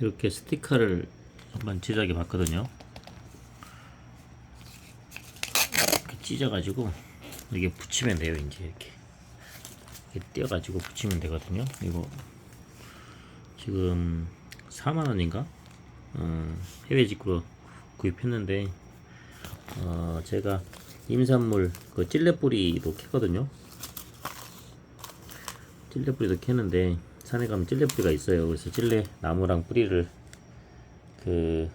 이렇게 스티커를 한번 제작해 봤거든요. 이렇게 찢어가지고 이게 붙이면 돼요. 이제 이렇게 이렇게 떼어가지고 붙이면 되거든요. 이거 지금 4만 원인가? 어, 해외 직구로 구입했는데 어, 제가 임산물 그 찔레뿌리도 캐거든요. 찔레뿌리도 캐는데 산에 가면 찔레뿌리가 있어요. 그래서 찔레 나무랑 뿌리를 그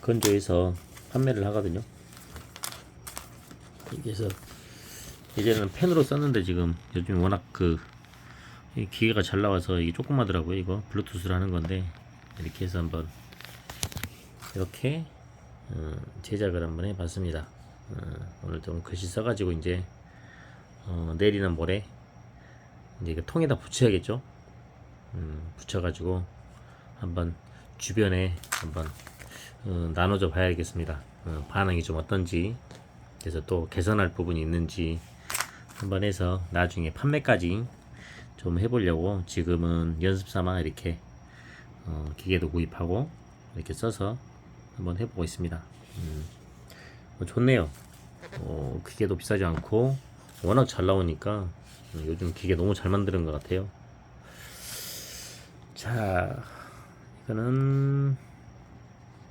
건조해서 판매를 하거든요. 그래서 예전에는 펜으로 썼는데 지금 요즘 워낙 그이 기계가 잘 나와서 이게 조그마더라고요. 이거 블루투스로 하는 건데 이렇게 해서 한번 이렇게 어, 제작을 한번 해봤습니다. 어, 오늘 좀 글씨 써가지고 이제 어, 내일이나 모레 이제 그 통에다 붙여야겠죠. 음, 붙여가지고 한번 주변에 한번 어, 나눠줘 봐야겠습니다. 어, 반응이 좀 어떤지 그래서 또 개선할 부분이 있는지 한번 해서 나중에 판매까지 좀 해보려고 지금은 연습 삼아 이렇게 어, 기계도 구입하고 이렇게 써서 한번 해보고 있습니다. 음, 어, 좋네요. 어, 기계도 비싸지 않고 워낙 잘 나오니까 음, 요즘 기계 너무 잘 만드는 것 같아요. 자, 이거는